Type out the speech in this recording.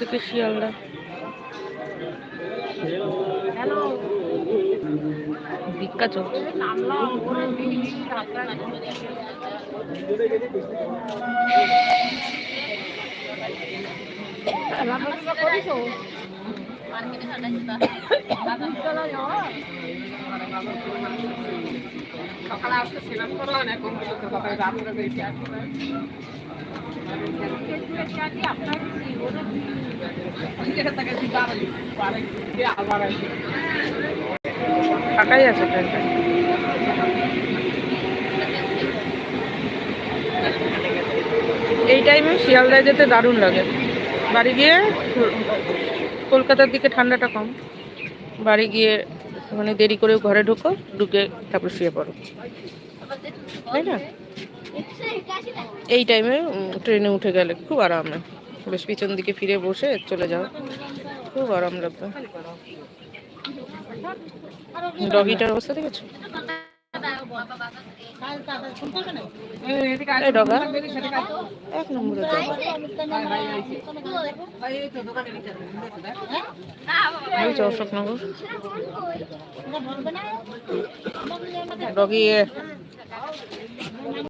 থেকে শিয়ালদা। ভিক্ষা চলছে। সকালে আসতে ছিলাম তো না এখন রাত্রে বেশি আসবে ফাঁকাই আছে এই টাইমে শিয়ালদায় যেতে দারুণ লাগে। বাড়ি গিয়ে কলকাতার দিকে ঠান্ডাটা কম। বাড়ি গিয়ে মানে দেরি করে ঘরে ঢুকো ঢুকে তারপর শুয়ে পড়ো তাই না এই টাইমে ট্রেনে উঠে গেলে খুব আরামে বেশ পিছন দিকে ফিরে বসে চলে যাও খুব আরাম লাগবে ডগিটার অবস্থা দেখেছ এক নম্বরে অশোকনগর ডগি